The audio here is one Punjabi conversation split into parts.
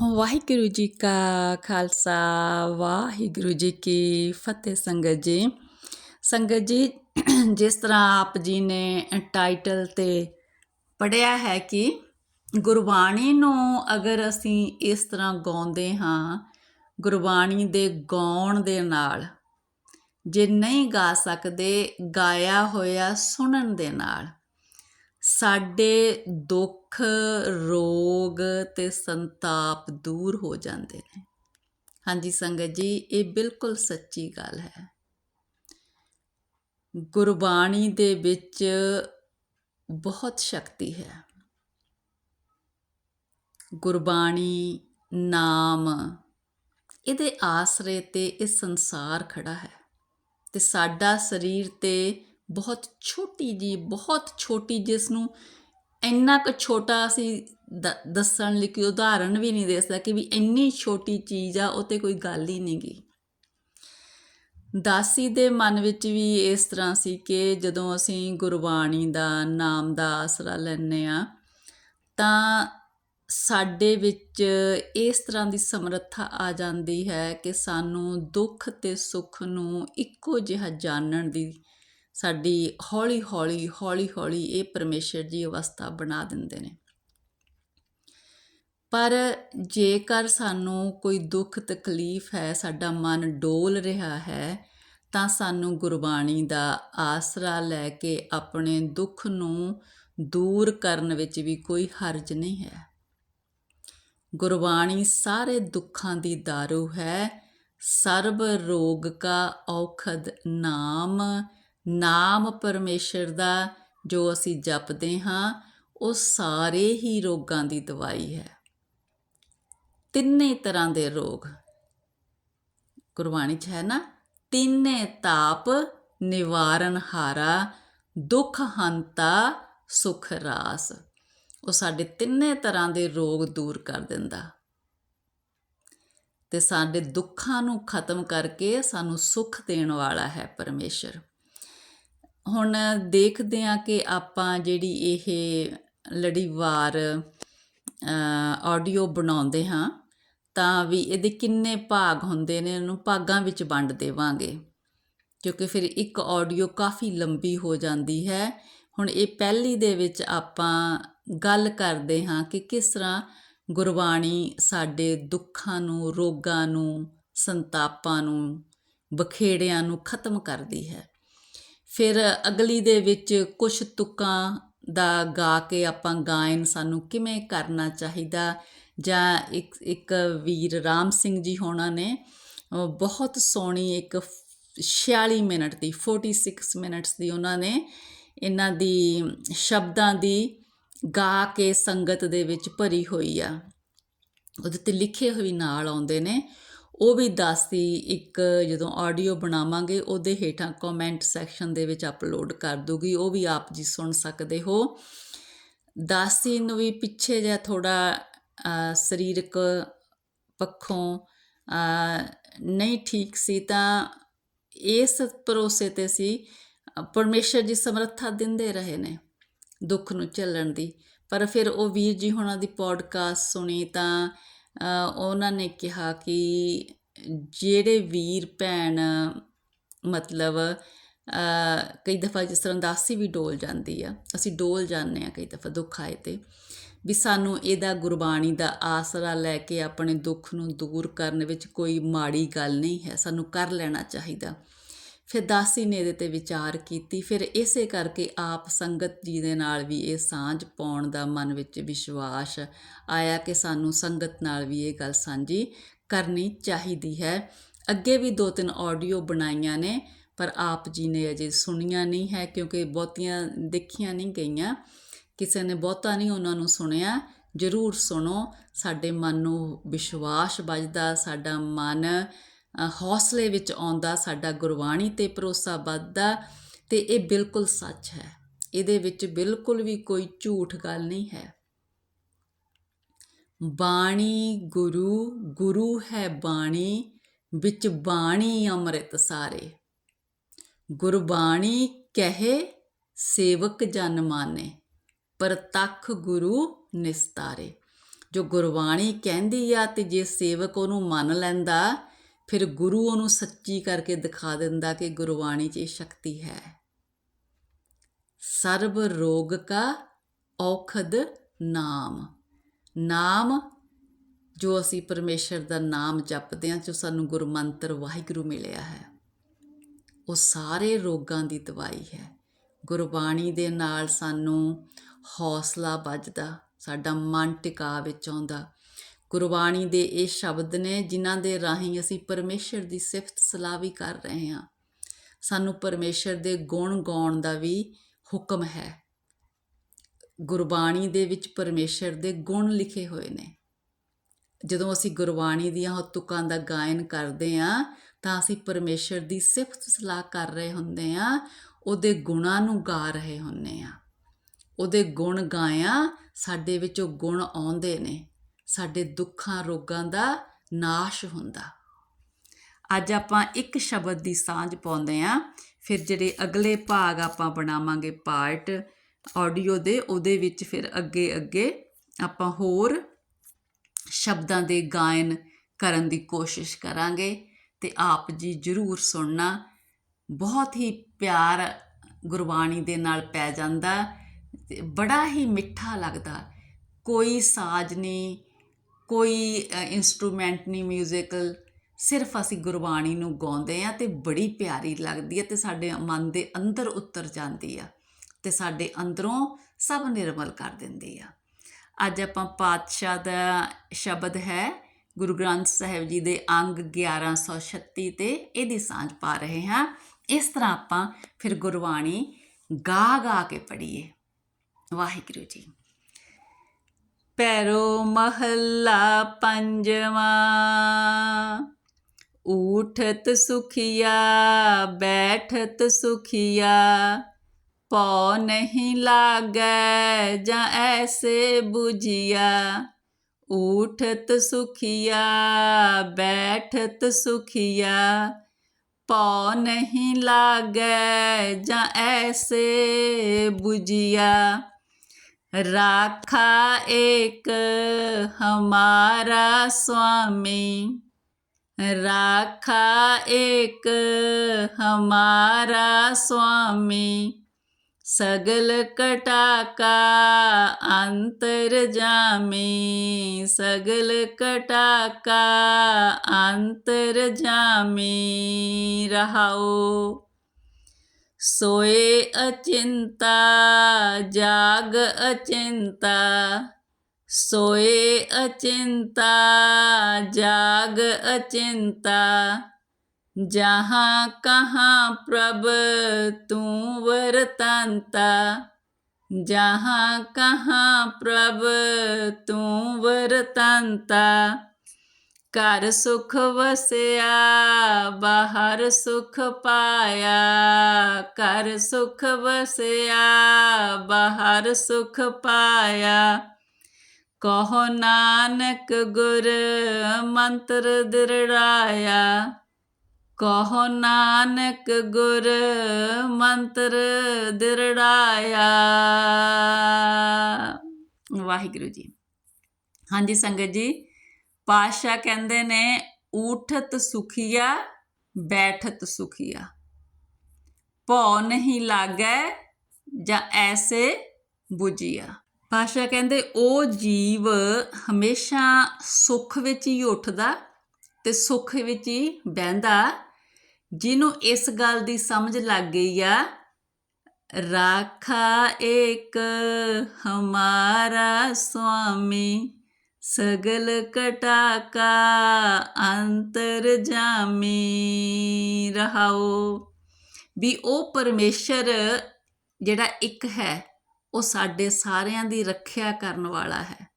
ਵਾਹਿਗੁਰੂ ਜੀ ਕਾ ਖਾਲਸਾ, ਵਾਹਿਗੁਰੂ ਜੀ ਕੀ ਫਤਿਹ ਸੰਗਤ ਜੀ। ਸੰਗਤ ਜੀ, ਜਿਸ ਤਰ੍ਹਾਂ ਆਪ ਜੀ ਨੇ ਟਾਈਟਲ ਤੇ ਪੜਿਆ ਹੈ ਕਿ ਗੁਰਬਾਣੀ ਨੂੰ ਅਗਰ ਅਸੀਂ ਇਸ ਤਰ੍ਹਾਂ ਗਾਉਂਦੇ ਹਾਂ, ਗੁਰਬਾਣੀ ਦੇ ਗਾਉਣ ਦੇ ਨਾਲ, ਜੇ ਨਹੀਂ ਗਾ ਸਕਦੇ, ਗਾਇਆ ਹੋਇਆ ਸੁਣਨ ਦੇ ਨਾਲ ਸਾਡੇ ਦੁੱਖ, ਰੋਗ ਤੇ ਸੰਤਾਪ ਦੂਰ ਹੋ ਜਾਂਦੇ ਨੇ। ਹਾਂਜੀ ਸੰਗਤ ਜੀ, ਇਹ ਬਿਲਕੁਲ ਸੱਚੀ ਗੱਲ ਹੈ। ਗੁਰਬਾਣੀ ਦੇ ਵਿੱਚ ਬਹੁਤ ਸ਼ਕਤੀ ਹੈ। ਗੁਰਬਾਣੀ, ਨਾਮ, ਇਹਦੇ ਆਸਰੇ ਤੇ ਇਹ ਸੰਸਾਰ ਖੜਾ ਹੈ ਤੇ ਸਾਡਾ ਸਰੀਰ ਤੇ ਬਹੁਤ ਛੋਟੀ ਜੀ ਬਹੁਤ ਛੋਟੀ ਜਿਸ ਨੂੰ ਇੰਨਾ ਕੁ ਛੋਟਾ ਅਸੀਂ ਦ- ਦੱਸਣ ਲਈ ਕੋਈ ਉਦਾਹਰਣ ਵੀ ਨਹੀਂ ਦੇ ਸਕਦਾ ਕਿ ਵੀ ਇੰਨੀ ਛੋਟੀ ਚੀਜ਼ ਆ, ਉਹ ਤੇ ਕੋਈ ਗੱਲ ਹੀ ਨਹੀਂ ਗਈ ਦਾਸੀ ਦੇ ਮਨ ਵਿੱਚ ਵੀ ਇਸ ਤਰ੍ਹਾਂ ਸੀ ਕਿ ਜਦੋਂ ਅਸੀਂ ਗੁਰਬਾਣੀ ਦਾ ਨਾਮ ਦਾ ਆਸਰਾ ਲੈਂਦੇ ਆ ਤਾਂ ਸਾਡੇ ਵਿੱਚ ਇਸ ਤਰ੍ਹਾਂ ਦੀ ਸਮਰੱਥਾ ਆ ਜਾਂਦੀ ਹੈ ਕਿ ਸਾਨੂੰ ਦੁੱਖ ਤੇ ਸੁੱਖ ਨੂੰ ਇੱਕੋ ਜਿਹਾ ਜਾਣਨ ਦੀ ਸਾਡੀ ਹੌਲੀ ਹੌਲੀ ਹੌਲੀ ਹੌਲੀ ਇਹ ਪਰਮੇਸ਼ਰ ਜੀ ਅਵਸਥਾ ਬਣਾ ਦਿੰਦੇ ਨੇ। ਪਰ ਜੇਕਰ ਸਾਨੂੰ ਕੋਈ ਦੁੱਖ, ਤਕਲੀਫ ਹੈ, ਸਾਡਾ ਮਨ ਡੋਲ ਰਿਹਾ ਹੈ, ਤਾਂ ਸਾਨੂੰ ਗੁਰਬਾਣੀ ਦਾ ਆਸਰਾ ਲੈ ਕੇ ਆਪਣੇ ਦੁੱਖ ਨੂੰ ਦੂਰ ਕਰਨ ਵਿੱਚ ਵੀ ਕੋਈ ਹਰਜ ਨਹੀਂ ਹੈ। ਗੁਰਬਾਣੀ ਸਾਰੇ ਦੁੱਖਾਂ ਦੀ दारू ਹੈ। ਸਰਬ ਰੋਗ ਕਾ ਔਖਦ ਨਾਮ ਨਾਮ ਪਰਮੇਸ਼ਰ ਦਾ ਜੋ ਅਸੀਂ ਜਪਦੇ ਹਾਂ, ਉਹ ਸਾਰੇ ਹੀ ਰੋਗਾਂ ਦੀ ਦਵਾਈ ਹੈ। ਤਿੰਨੇ ਤਰ੍ਹਾਂ ਦੇ ਰੋਗ। ਗੁਰਬਾਣੀ 'ਚ ਹੈ ਨਾ, ਤਿੰਨੇ ਤਾਪ ਨਿਵਾਰਨ ਹਾਰਾ ਦੁੱਖ ਹੰਤਾ ਸੁਖ ਰਾਸ ਉਹ ਸਾਡੇ ਤਿੰਨੇ ਤਰ੍ਹਾਂ ਦੇ ਰੋਗ ਦੂਰ ਕਰ ਦਿੰਦਾ। ਤੇ ਸਾਡੇ ਦੁੱਖਾਂ ਨੂੰ ਖਤਮ ਕਰਕੇ ਸਾਨੂੰ ਸੁੱਖ ਦੇਣ ਵਾਲਾ ਹੈ ਪਰਮੇਸ਼ਰ। ਹੁਣ ਦੇਖਦੇ ਹਾਂ ਕਿ ਆਪਾਂ ਜਿਹੜੀ ਇਹ ਲੜੀਵਾਰ ਆਡੀਓ ਬਣਾਉਂਦੇ ਹਾਂ, ਤਾਂ ਵੀ ਇਹਦੇ ਕਿੰਨੇ ਭਾਗ ਹੁੰਦੇ ਨੇ, ਇਹਨੂੰ ਭਾਗਾਂ ਵਿੱਚ ਵੰਡ ਦੇਵਾਂਗੇ। ਕਿਉਂਕਿ ਫਿਰ ਇੱਕ ਆਡੀਓ ਕਾਫੀ ਲੰਬੀ ਹੋ ਜਾਂਦੀ ਹੈ। ਹੁਣ ਇਹ ਪਹਿਲੀ ਦੇ ਵਿੱਚ ਆਪਾਂ ਗੱਲ ਕਰਦੇ ਹਾਂ ਕਿ ਕਿਸ ਤਰ੍ਹਾਂ ਗੁਰਬਾਣੀ ਸਾਡੇ ਦੁੱਖਾਂ ਨੂੰ, ਰੋਗਾਂ ਨੂੰ, ਸੰਤਾਪਾਂ ਨੂੰ, ਬਖੇੜਿਆਂ ਨੂੰ ਖਤਮ ਕਰਦੀ ਹੈ। ਫਿਰ ਅਗਲੀ ਦੇ ਵਿੱਚ ਕੁਝ ਤੁਕਾਂ ਦਾ ਗਾ ਕੇ ਆਪਾਂ ਗਾਇਨ ਸਾਨੂੰ ਕਿਵੇਂ ਕਰਨਾ ਚਾਹੀਦਾ? ਜਾਂ ਇੱਕ ਇੱਕ ਵੀਰ ਰਾਮ ਸਿੰਘ ਜੀ ਹੋਣਾ ਨੇ ਬਹੁਤ ਸੋਹਣੀ ਇੱਕ 46 ਮਿੰਟ ਦੀ 46 ਮਿੰਟਸ ਦੀ ਉਹਨਾਂ ਨੇ ਇਹਨਾਂ ਦੀ ਸ਼ਬਦਾਂ ਦੀ ਗਾ ਕੇ ਸੰਗਤ ਦੇ ਵਿੱਚ ਭਰੀ ਹੋਈ ਆ। ਉਹਦੇ ਤੇ ਲਿਖੇ ਹੋਏ ਨਾਲ ਆਉਂਦੇ ਨੇ। ਉਹ ਵੀ ਦੱਸਦੀ ਇੱਕ ਜਦੋਂ ਆਡੀਓ ਬਣਾਵਾਂਗੇ ਉਹਦੇ ਹੇਠਾਂ ਕਮੈਂਟ ਸੈਕਸ਼ਨ ਦੇ ਵਿੱਚ ਅਪਲੋਡ ਕਰ ਦੂਗੀ ਉਹ ਵੀ ਆਪ ਜੀ ਸੁਣ ਸਕਦੇ ਹੋ। ਦਾਸੀ ਨੂੰ ਵੀ ਪਿੱਛੇ ਜਿਹਾ ਥੋੜਾ ਸਰੀਰਕ ਪੱਖੋਂ ਨਹੀਂ ਠੀਕ ਸੀ ਤਾਂ ਇਸ ਭਰੋਸੇ ਤੇ ਸੀ ਅ, ਪਰਮੇਸ਼ਰ ਜੀ ਸਮਰੱਥਾ ਦਿੰਦੇ ਰਹੇ ਨੇ ਦੁੱਖ ਨੂੰ ਝੱਲਣ ਦੀ। ਪਰ ਫਿਰ ਉਹ ਵੀਰ ਜੀ ਹੁਣਾਂ ਦੀ ਪੋਡਕਾਸਟ ਸੁਣੀ ਤਾਂ ਉਹਨਾਂ ਨੇ ਕਿਹਾ ਕਿ ਜਿਹੜੇ ਵੀਰ ਭੈਣ, ਮਤਲਬ ਕਈ ਦਫਾ ਜਿਸ ਤਰ੍ਹਾਂ ਦਾਸੀ ਵੀ ਡੋਲ ਜਾਂਦੀ ਆ, ਅਸੀਂ ਡੋਲ ਜਾਂਦੇ ਆ ਕਈ ਦਫਾ ਦੁੱਖ ਆਏ ਤੇ, ਵੀ ਸਾਨੂੰ ਇਹਦਾ ਗੁਰਬਾਣੀ ਦਾ ਆਸਰਾ ਲੈ ਕੇ ਆਪਣੇ ਦੁੱਖ ਨੂੰ ਦੂਰ ਕਰਨ ਵਿੱਚ ਕੋਈ ਮਾੜੀ ਗੱਲ ਨਹੀਂ ਹੈ, ਸਾਨੂੰ ਕਰ ਲੈਣਾ ਚਾਹੀਦਾ। ਫਿਰ ਦਾਸੀ ਨੇ ਇਹਦੇ ਤੇ ਵਿਚਾਰ ਕੀਤੀ, ਫਿਰ ਇਸੇ ਕਰਕੇ ਆਪ ਸੰਗਤ ਜੀ ਦੇ ਨਾਲ ਵੀ ਇਹ ਸਾਂਝ ਪਾਉਣ ਦਾ ਮਨ ਵਿੱਚ ਵਿਸ਼ਵਾਸ ਆਇਆ ਕਿ ਸਾਨੂੰ ਸੰਗਤ ਨਾਲ ਵੀ ਇਹ ਗੱਲ ਸਾਂਝੀ ਕਰਨੀ ਚਾਹੀਦੀ ਹੈ। ਅੱਗੇ ਵੀ ਦੋ ਤਿੰਨ ਆਡੀਓ ਬਣਾਈਆਂ ਨੇ, ਪਰ ਆਪ ਜੀ ਨੇ ਅਜੇ ਸੁਣੀਆਂ ਨਹੀਂ ਹੈ ਕਿਉਂਕਿ ਬਹੁਤੀਆਂ ਦੇਖੀਆਂ ਨਹੀਂ ਗਈਆਂ। ਕਿਸੇ ਨੇ ਬਹੁਤਾ ਨਹੀਂ ਉਹਨਾਂ ਨੂੰ ਸੁਣਿਆ। ਜ਼ਰੂਰ ਸੁਣੋ, ਸਾਡੇ ਮਨ ਨੂੰ ਵਿਸ਼ਵਾਸ ਵੱਜਦਾ, ਸਾਡਾ ਮਨ ਹੌਸਲੇ ਵਿੱਚ ਆਉਂਦਾ, ਸਾਡਾ ਗੁਰਬਾਣੀ ਤੇ ਭਰੋਸਾ ਵੱਧਦਾ ਤੇ ਇਹ ਬਿਲਕੁਲ ਸੱਚ ਹੈ। ਇਹਦੇ ਵਿੱਚ ਬਿਲਕੁਲ ਵੀ ਕੋਈ ਝੂਠ ਗੱਲ ਨਹੀਂ ਹੈ। ਬਾਣੀ ਗੁਰੂ ਗੁਰੂ ਹੈ ਬਾਣੀ, ਵਿੱਚ ਬਾਣੀ ਅੰਮ੍ਰਿਤ ਸਾਰੇ। ਗੁਰਬਾਣੀ ਕਹੇ, ਸੇਵਕ ਜਨ ਮਾਨੇ, ਪ੍ਰਤੱਖ ਗੁਰੂ ਨਿਸਤਾਰੇ। ਜੋ ਗੁਰਬਾਣੀ ਕਹਿੰਦੀ ਆ ਤੇ ਜੇ ਸੇਵਕ ਉਹਨੂੰ ਮੰਨ ਲੈਂਦਾ ਫਿਰ ਗੁਰੂ ਉਹਨੂੰ ਸੱਚੀ ਕਰਕੇ ਦਿਖਾ ਦਿੰਦਾ ਕਿ ਗੁਰਬਾਣੀ 'ਚ ਇਹ ਸ਼ਕਤੀ ਹੈ। ਸਰਬ ਰੋਗ ਕਾ ਔਖਦ ਨਾਮ। ਨਾਮ ਜੋ ਅਸੀਂ ਪਰਮੇਸ਼ਰ ਦਾ ਨਾਮ ਜਪਦੇ ਹਾਂ, ਜੋ ਸਾਨੂੰ ਗੁਰਮੰਤਰ ਵਾਹਿਗੁਰੂ ਮਿਲਿਆ ਹੈ, ਉਹ ਸਾਰੇ ਰੋਗਾਂ ਦੀ ਦਵਾਈ ਹੈ। ਗੁਰਬਾਣੀ ਦੇ ਨਾਲ ਸਾਨੂੰ ਹੌਸਲਾ ਵੱਜਦਾ, ਸਾਡਾ ਮਨ ਟਿਕਾ ਵਿੱਚ ਆਉਂਦਾ ਗੁਰਬਾਣੀ ਦੇ ਇਹ ਸ਼ਬਦ ਨੇ ਜਿਨ੍ਹਾਂ ਦੇ ਰਾਹੀਂ ਅਸੀਂ ਪਰਮੇਸ਼ਰ ਦੀ ਸਿਫਤ ਸਲਾਹ ਵੀ ਕਰ ਰਹੇ ਹਾਂ। ਸਾਨੂੰ ਪਰਮੇਸ਼ਰ ਦੇ ਗੁਣ ਗਾਉਣ ਦਾ ਵੀ ਹੁਕਮ ਹੈ। ਗੁਰਬਾਣੀ ਦੇ ਵਿੱਚ ਪਰਮੇਸ਼ਰ ਦੇ ਗੁਣ ਲਿਖੇ ਹੋਏ ਨੇ। ਜਦੋਂ ਅਸੀਂ ਗੁਰਬਾਣੀ ਦੀਆਂ ਤੁਕਾਂ ਦਾ ਗਾਇਨ ਕਰਦੇ ਹਾਂ, ਤਾਂ ਅਸੀਂ ਪਰਮੇਸ਼ਰ ਦੀ ਸਿਫਤ ਸਲਾਹ ਕਰ ਰਹੇ ਹੁੰਦੇ ਹਾਂ, ਉਹਦੇ ਗੁਣਾਂ ਨੂੰ ਗਾ ਰਹੇ ਹੁੰਦੇ ਹਾਂ। ਉਹਦੇ ਗੁਣ ਗਾਇਆ ਸਾਡੇ ਵਿੱਚ ਉਹ ਗੁਣ ਆਉਂਦੇ ਨੇ। ਸਾਡੇ ਦੁੱਖਾਂ ਰੋਗਾਂ ਦਾ ਨਾਸ਼ ਹੁੰਦਾ। ਅੱਜ ਆਪਾਂ ਇੱਕ ਸ਼ਬਦ ਦੀ ਸਾਂਝ ਪਾਉਂਦੇ ਆਂ ਫਿਰ ਜਿਹੜੇ ਅਗਲੇ ਭਾਗ ਆਪਾਂ ਬਣਾਵਾਂਗੇ ਪਾਰਟ ਆਡੀਓ ਦੇ, ਉਹਦੇ ਵਿੱਚ ਫਿਰ ਅੱਗੇ ਅੱਗੇ ਆਪਾਂ ਹੋਰ ਸ਼ਬਦਾਂ ਦੇ ਗਾਇਨ ਕਰਨ ਦੀ ਕੋਸ਼ਿਸ਼ ਕਰਾਂਗੇ ਤੇ ਆਪ ਜੀ ਜਰੂਰ ਸੁਣਨਾ। ਬਹੁਤ ਹੀ ਪਿਆਰ ਗੁਰਬਾਣੀ ਦੇ ਨਾਲ ਪੈ ਜਾਂਦਾ ਤੇ ਬੜਾ ਹੀ ਮਿੱਠਾ ਲੱਗਦਾ। ਕੋਈ ਸਾਜ਼ ਨਹੀਂ ਕੋਈ ਇੰਸਟਰੂਮੈਂਟ ਨਹੀਂ ਮਿਊਜ਼ੀਕਲ ਸਿਰਫ ਅਸੀਂ ਗੁਰਬਾਣੀ ਨੂੰ ਗਾਉਂਦੇ ਆ ਤੇ ਬੜੀ ਪਿਆਰੀ ਲੱਗਦੀ ਹੈ ਤੇ ਸਾਡੇ ਮਨ ਦੇ ਅੰਦਰ ਉਤਰ ਜਾਂਦੀ ਆ ਤੇ ਸਾਡੇ ਅੰਦਰੋਂ ਸਭ ਨਿਰਮਲ ਕਰ ਦਿੰਦੀ ਆ। ਅੱਜ ਆਪਾਂ ਪਾਤਸ਼ਾਹ ਦਾ ਸ਼ਬਦ ਹੈ, ਗੁਰੂ ਗ੍ਰੰਥ ਸਾਹਿਬ ਜੀ ਦੇ ਅੰਗ 1136 ਤੇ ਇਹਦੀ ਸਾਂਝ ਪਾ ਰਹੇ ਹਾਂ। ਇਸ ਤਰ੍ਹਾਂ ਆਪਾਂ ਫਿਰ ਗੁਰਬਾਣੀ ਗਾ ਗਾ ਕੇ ਪੜ੍ਹੀਏ। ਵਾਹਿਗੁਰੂ ਜੀ। ਪੈਰੋ ਮਹੱਲਾ ਪੰਜਵਾਂ ਊਠਤ ਸੁਖੀਆ ਬੈਠਤ ਸੁਖੀਆ ਪਉ ਨਹੀਂ ਲਾਗੈ ਜਾਂ ਐਸੇ 부ਜੀਆ ਊਠਤ ਸੁਖੀਆ ਬੈਠਤ ਸੁਖੀਆ ਪਉ ਨਹੀਂ ਲਾਗੈ ਜਾਂ ਐਸੇ 부ਜੀਆ राखा एक हमारा स्वामी। राखा एक हमारा स्वामी। सगल कटाका अंतर जामी। सगल कटाका अंतर जामी। रहाओ। सोए अचिंता जाग अचिंता सोए अचिंता जाग अचिंता जहाँ कहाँ प्रभ तू वरतंता जहाँ कहाँ प्रभ तू वरतंता ਘਰ ਸੁਖ ਵਸਿਆ, ਬਾਹਰ ਸੁਖ ਪਾਇਆ। ਘਰ ਸੁਖ ਵਸਿਆ, ਬਾਹਰ ਸੁਖ ਪਾਇਆ। ਕਹੋ ਨਾਨਕ ਗੁਰ ਮੰਤਰ ਦਿਰੜਾਇਆ। ਕਹੋ ਨਾਨਕ ਗੁਰ ਮੰਤਰ ਦਿਰੜਾਇਆ। ਵਾਹਿਗੁਰੂ ਜੀ। ਹਾਂਜੀ ਸੰਗਤ ਜੀ ਪਾਤਸ਼ਾਹ ਕਹਿੰਦੇ ਨੇ, ਊਠਤ ਸੁਖੀਆ, ਬੈਠਤ ਸੁਖੀਆ। ਭਉ ਨਹੀਂ ਲਾਗੈ ਜਾਂ ਐਸੇ 부ਜੀਆ ਪਾਸ਼ਾ ਕਹਿੰਦੇ, ਉਹ ਜੀਵ ਹਮੇਸ਼ਾ ਸੁੱਖ ਵਿੱਚ ਹੀ ਉੱਠਦਾ ਤੇ ਸੁੱਖ ਵਿੱਚ ਹੀ ਬਹਿੰਦਾ, ਜਿਹਨੂੰ ਇਸ ਗੱਲ ਦੀ ਸਮਝ ਲੱਗ ਗਈ ਆ, ਰਾਖਾ ਏਕ ਹਮਾਰਾ ਸੁਆਮੀ ਸਗਲ ਕਟਾਕਾ ਅੰਤਰ ਜਾਮੀ ਰਹਾਓ। ਵੀ ਉਹ ਪਰਮੇਸ਼ਰ ਜਿਹੜਾ ਇੱਕ ਹੈ, ਉਹ ਸਾਡੇ ਸਾਰਿਆਂ ਦੀ ਰੱਖਿਆ ਕਰਨ ਵਾਲਾ ਹੈ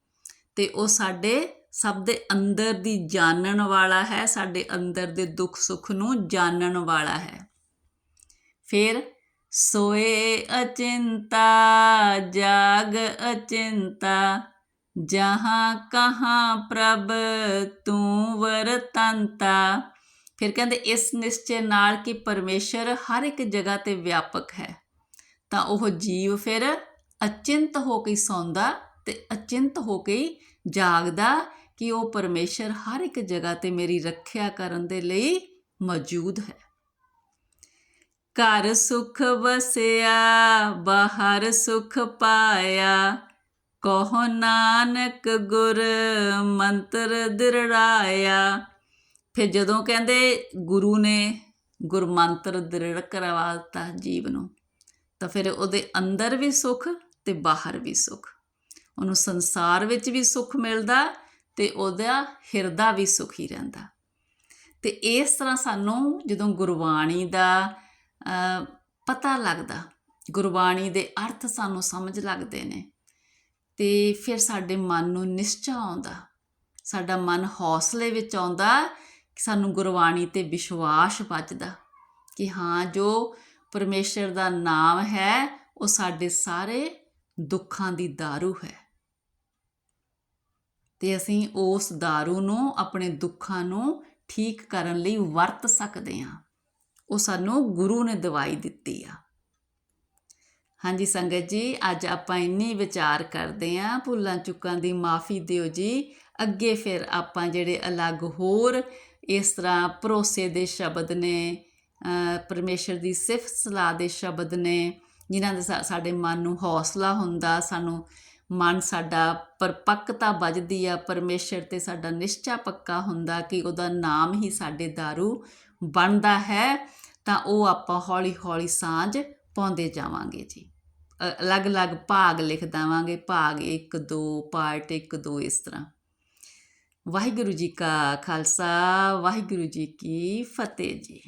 ਤੇ ਉਹ ਸਾਡੇ ਸਭ ਦੇ ਅੰਦਰ ਦੀ ਜਾਣਨ ਵਾਲਾ ਹੈ, ਸਾਡੇ ਅੰਦਰ ਦੇ ਦੁੱਖ ਸੁੱਖ ਨੂੰ ਜਾਣਨ ਵਾਲਾ ਹੈ। ਫਿਰ ਸੋਏ ਅਚਿੰਤਾ, ਜਾਗ ਅਚਿੰਤਾ ਜਹਾਂ ਕਹਾਂ ਪ੍ਰਭ ਤੂੰ ਵਰਤੰਤਾ। ਫਿਰ ਕਹਿੰਦੇ ਇਸ ਨਿਸ਼ਚੈ ਨਾਲ ਕਿ ਪਰਮੇਸ਼ਰ ਹਰ ਇੱਕ ਜਗ੍ਹਾ ਤੇ ਵਿਆਪਕ ਹੈ। ਤਾਂ ਉਹ ਜੀਵ ਫਿਰ ਅਚਿੰਤ ਹੋ ਕੇ ਸੌਂਦਾ ਤੇ ਅਚਿੰਤ ਹੋ ਕੇ ਜਾਗਦਾ ਕਿ ਉਹ ਪਰਮੇਸ਼ਰ ਹਰ ਇੱਕ ਜਗ੍ਹਾ ਤੇ ਮੇਰੀ ਰੱਖਿਆ ਕਰਨ ਦੇ ਲਈ ਮੌਜੂਦ ਹੈ। ਘਰ ਸੁਖ ਵਸਿਆ, ਬਾਹਰ ਸੁਖ ਪਾਇਆ ਕਹੋ ਨਾਨਕ ਗੁਰ ਮੰਤਰ ਦਿਰੜਾਇਆ। ਫਿਰ ਜਦੋਂ ਕਹਿੰਦੇ ਗੁਰੂ ਨੇ ਗੁਰਮੰਤਰ ਦ੍ਰਿੜ ਕਰਵਾ ਦਿੱਤਾ ਜੀਵ ਨੂੰ, ਤਾਂ ਫਿਰ ਉਹਦੇ ਅੰਦਰ ਵੀ ਸੁਖ ਤੇ ਬਾਹਰ ਵੀ ਸੁਖ। ਉਹਨੂੰ ਸੰਸਾਰ ਵਿੱਚ ਵੀ ਸੁਖ ਮਿਲਦਾ ਤੇ ਉਹਦਾ ਹਿਰਦਾ ਵੀ ਸੁਖੀ ਰਹਿੰਦਾ। ਤੇ ਇਸ ਤਰ੍ਹਾਂ ਸਾਨੂੰ ਜਦੋਂ ਗੁਰਬਾਣੀ ਦਾ ਪਤਾ ਲੱਗਦਾ, ਗੁਰਬਾਣੀ ਦੇ ਅਰਥ ਸਾਨੂੰ ਸਮਝ ਲੱਗਦੇ ਨੇ ਤੇ ਫਿਰ ਸਾਡੇ ਮਨ ਨੂੰ ਨਿਸ਼ਚਾ ਆਉਂਦਾ ਸਾਡਾ ਮਨ ਹੌਸਲੇ ਵਿੱਚ ਆਉਂਦਾ ਕਿ ਸਾਨੂੰ ਗੁਰਬਾਣੀ ਤੇ ਵਿਸ਼ਵਾਸ ਵੱਜਦਾ ਕਿ ਹਾਂ ਜੋ ਪਰਮੇਸ਼ਰ ਦਾ ਨਾਮ ਹੈ ਉਹ ਸਾਡੇ ਸਾਰੇ ਦੁੱਖਾਂ ਦੀ दारू ਹੈ ਤੇ ਅਸੀਂ ਉਸ दारू ਨੂੰ ਆਪਣੇ ਦੁੱਖਾਂ ਨੂੰ ਠੀਕ ਕਰਨ ਲਈ ਵਰਤ ਸਕਦੇ ਹਾਂ ਉਹ ਸਾਨੂੰ ਗੁਰੂ ਨੇ ਦਵਾਈ ਦਿੱਤੀ ਆ ਹਾਂਜੀ ਸੰਗਤ ਜੀ ਅੱਜ ਆਪਾਂ ਇੰਨੀ ਵਿਚਾਰ ਕਰਦੇ ਆਂ ਭੁੱਲਾਂ ਚੁੱਕਾਂ ਦੀ ਮਾਫੀ ਦਿਓ ਜੀ। ਅੱਗੇ ਫਿਰ ਆਪਾਂ ਜਿਹੜੇ ਅਲੱਗ ਹੋਰ ਇਸ ਤਰ੍ਹਾਂ ਭਰੋਸੇ ਦੇ ਸ਼ਬਦ ਨੇ ਅ, ਪਰਮੇਸ਼ਰ ਦੀ ਸਿਫਤ ਸਲਾਹ ਦੇ ਸ਼ਬਦ ਨੇ ਜਿਨ੍ਹਾਂ ਦੇ ਸਾ- ਸਾਡੇ ਮਨ ਨੂੰ ਹੌਸਲਾ ਹੁੰਦਾ ਸਾਨੂੰ ਮਨ ਸਾਡਾ ਪਰਪੱਕਤਾ ਵੱਜਦੀ ਆ ਪਰਮੇਸ਼ਰ ਤੇ ਸਾਡਾ ਨਿਸ਼ਚਾ ਪੱਕਾ ਹੁੰਦਾ ਕਿ ਉਹਦਾ ਨਾਮ ਹੀ ਸਾਡੇ दारू ਬਣਦਾ ਹੈ ਤਾਂ ਉਹ ਆਪਾਂ ਹੌਲੀ ਹੌਲੀ ਸਾਂਝ ਪਾਉਂਦੇ ਜਾਵਾਂਗੇ ਜੀ। ਅਲੱਗ-ਅਲੱਗ ਭਾਗ ਲਿਖ ਦੇਵਾਂਗੇ, ਭਾਗ 1 2 ਪਾਰਟ 1 2 ਇਸ ਤਰ੍ਹਾਂ। ਵਾਹਿਗੁਰੂ ਜੀ ਕਾ ਖਾਲਸਾ, ਵਾਹਿਗੁਰੂ ਜੀ ਕੀ ਫਤਿਹ ਜੀ।